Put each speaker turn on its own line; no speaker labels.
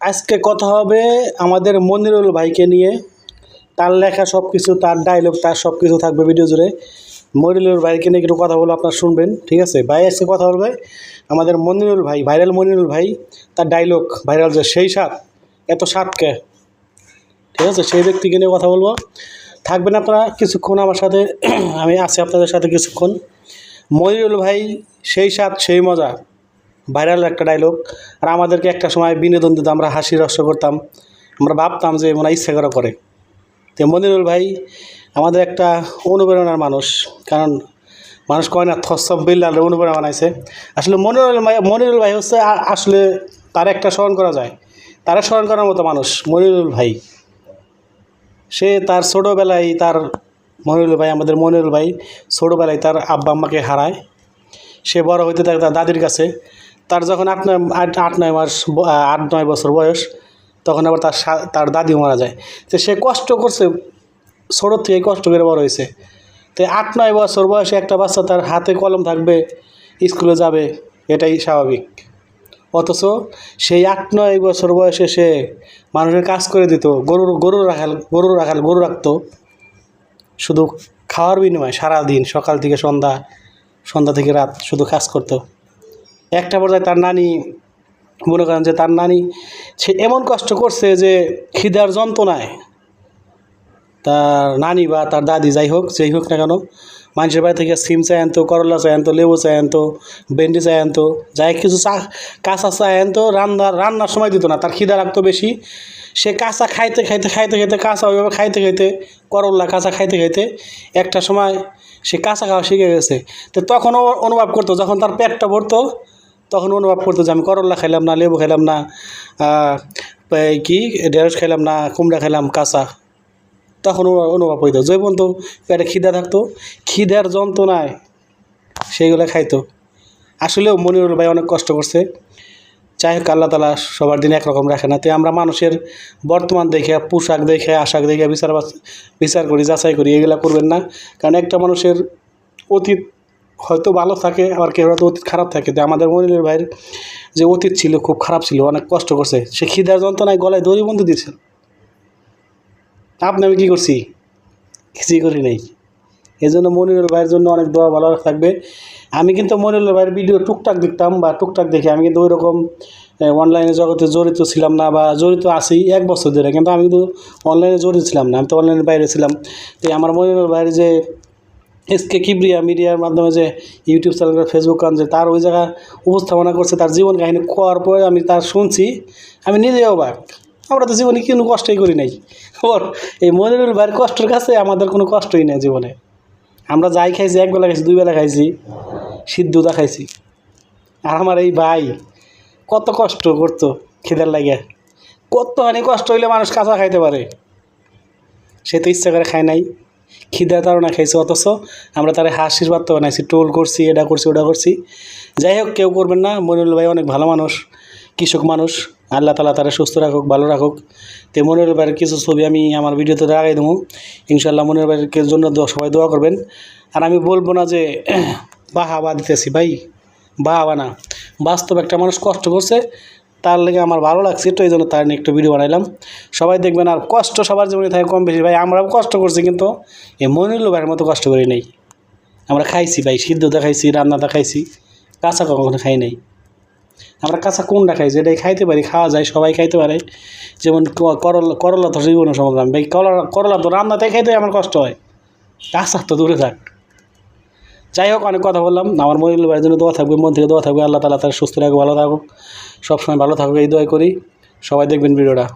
আজকে কথা হবে আমাদের মনিরুল ভাইকে নিয়ে। তার লেখা সব কিছু তার ডায়লগ তার সব কিছু থাকবে ভিডিও জুড়ে। মনিরুল ভাইকে নিয়ে একটু কথা বলব আপনারা শুনবেন, ঠিক আছে? ভাই আজকে কথা বলবে আমাদের মনিরুল ভাই ভাইরাল মনিরুল ভাই, তার ডায়লগ ভাইরাল যে সেই সাত এত সাতকে ঠিক আছে? সেই ব্যক্তিকে নিয়ে কথা বলব। থাকবেন আপনারা কিছুক্ষণ আমার সাথে, আমি আছি আপনাদের সাথে কিছুক্ষণ। মনিরুল ভাই, সেই স্বাদ সেই মজা। ভাইরাল একটা ডায়লগ আর আমাদেরকে একটা সময় বিনোদন দিত, আমরা হাসি রস করতাম। আমরা ভাবতাম যে মনে ইচ্ছা করা করে। তো মনিরুল ভাই আমাদের একটা অনুপ্রেরণার মানুষ, কারণ মানুষ কয় না থসব বিল্লাল অনুপ্রেরণা বানাইছে। আসলে মনিরুল ভাই মনিরুল ভাই হচ্ছে আসলে তার একটা স্মরণ করা যায়। তারা স্মরণ করার মতো মানুষ মনিরুল ভাই। সে তার ছোটোবেলায় তার মনিরুল ভাই, আমাদের মনিরুল ভাই ছোটোবেলায় তার আব্বা আম্মাকে হারায়। সে বড় হইতে থাকে তার দাদির কাছে। তার যখন আট নয় আট নয় মাস আট নয় বছর বয়স, তখন আবার তার তার দাদি মারা যায়। তো সে কষ্ট করছে ছোটো থেকে কষ্ট করে বড় হয়েছে। তো আট নয় বছর বয়সে একটা বাচ্চা তার হাতে কলম থাকবে, স্কুলে যাবে, এটাই স্বাভাবিক। অথচ সেই আট নয় বছর বয়সে সে মানুষের কাজ করে দিত, গরুর গরু রাখাল গরু রাখাল, গরু রাখতো। শুধু খাওয়ার বিনিময়ে সারাদিন, সকাল থেকে সন্ধ্যা সন্ধ্যা থেকে রাত শুধু কাজ করতো। একটা পর্যায়ে তার নানি, মনে করেন যে তার নানি, সে এমন কষ্ট করছে যে খিদার যন্ত্রণায় তার নানি বা তার দাদি যাই হোক, যেই হোক না কেন, মানুষের বাড়ি থেকে সিম চাই আনতো করলা চাই আনতো লেবু চাই আনতো ভেন্ডি চাই আনতো যাই কিছু চা, কাঁচা চাই আনতো রান্না, রান্নার সময় দিত না, তার খিদা লাগতো বেশি। সে কাঁচা খাইতে খাইতে খাইতে খাইতে, কাঁচা ওইভাবে খাইতে খাইতে করল্লা কাঁচা খাইতে খাইতে, একটা সময় সে কাঁচা খাওয়া শিখে গেছে। তো তখনও অনুভব করতো, যখন তার পেটটা ভরতো তখন অনুভব করতো যে আমি করল্লা খাইলাম না, লেবু খাইলাম না কি, ঢেঁড়স খাইলাম না, কুমড়া খাইলাম, কাঁচা। তখন অনুভব হইতো। যে পর্যন্ত পেটে খিদা থাকতো, খিদার যন্ত্রণায় সেইগুলো খাইতো। আসলেও মনিরুল ভাই অনেক কষ্ট করছে। যাই হোক, আল্লাহ তালা সবার দিন একরকম রাখে না। তো আমরা মানুষের বর্তমান দেখে, পোশাক দেখে, আশাক দেখে বিচার বাচ- বিচার করি, যাচাই করি, এগুলো করবেন না। কারণ একটা মানুষের অতীত হয়তো ভালো থাকে, আবার কেউ হয়তো অতীত খারাপ থাকে। তো আমাদের মনিরুল ভাইয়ের যে অতীত ছিল, খুব খারাপ ছিল, অনেক কষ্ট করছে। সে খিদার যন্ত্রণায় গলায় দড়ি বন্ধু দিয়েছে। আপনি, আমি কী করছি? কিছুই করি নাই। এই জন্য মনিরুল ভাইয়ের জন্য অনেক দোয়া ভালো থাকবে। আমি কিন্তু মনিরুল ভাইয়ের ভিডিও টুকটাক দেখতাম বা টুকটাক দেখি আমি কিন্তু ওই রকম অনলাইনে জগতে জড়িত ছিলাম না বা জড়িত আছি এক বছর ধরে। কিন্তু আমি কিন্তু অনলাইনে জড়িত ছিলাম না। আমি তো অনলাইনের বাইরে ছিলাম। তো আমার মনিরুল ভাইয়ের যে এসকে কিবরিয়া মিডিয়ার মাধ্যমে যে ইউটিউব চ্যানেল ফেসবুক কান যে তার ওই জায়গা উপস্থাপনা করছে, তার জীবন কাহিনী করার পরে আমি তার শুনছি, আমি নিজেও অবাক। আমরা তো জীবনে কোনো কষ্টই করি নাই। ওর এই মনিরুল ভাইয়ের কষ্টের কাছে আমাদের কোনো কষ্টই নেই জীবনে। আমরা যাই খাইছি, এক বেলা খাইছি, দুই বেলা খাইছি সিদ্ধুতা খাইছি। আর আমার এই ভাই কত কষ্ট করতো খিদার লাগে কতখানি কষ্ট হইলে মানুষ কাঁচা খাইতে পারে। সে তো ইচ্ছা করে খায় নাই। খিদার না খাইছে, অথচ আমরা তারা হাসির বার্তা বানাইছি টোল করছি, এটা করছি, ওটা করছি। যাই হোক, কেউ করবেন না, মনিরুল ভাই অনেক ভালো মানুষ, কৃষক মানুষ, আল্লাহ তালা তারা সুস্থ রাখুক, ভালো রাখুক। তো মনিরুল ভাইয়ের কিছু ছবি আমি আমার ভিডিওতে লাগাই দেবো। ইনশাল্লাহ মনিরুল ভাইয়ের জন্য সবাই দোয়া করবেন। আর আমি বলব না যে বাহাবা দিতেছি ভাই, বাহাবা না। বাস্তব একটা মানুষ কষ্ট করছে তার লেগে আমার ভালো লাগছে, তো এই জন্য তার নিয়ে একটু ভিডিও বানাইলাম। সবাই দেখবেন আর কষ্ট সবার জীবনে থাকে কম বেশি। ভাই, আমরাও কষ্ট করছি কিন্তু এই মনিরুল ভাইয়ের মতো কষ্ট করি নাই। আমরা খাইছি ভাই সিদ্ধটা খাইছি রান্নাটা খাইছি, কাঁচা কখনো খাই নাই। আমরা কাঁচা কোনটা খাই যেটাই খাইতে পারি, খাওয়া যায়, সবাই খাইতে পারে। যেমন করলা করলা তো জীবন সমাধান ভাই, করলা করলা তো রান্নাতে খাইতে আমার কষ্ট হয়। কাঁচা তো দূরে থাক। যাই হোক, অনেক কথা বললাম। আমার মহিল বাড়ির জন্য দোয়া থাকবে, মন থেকে দোয়া থাকবে। আল্লাহ তালা তার সুস্থ রাখবে ভালো থাকুক। সবসময় ভালো থাকুক, এই দোয়াই করি। সবাই দেখবেন ভিডিওটা।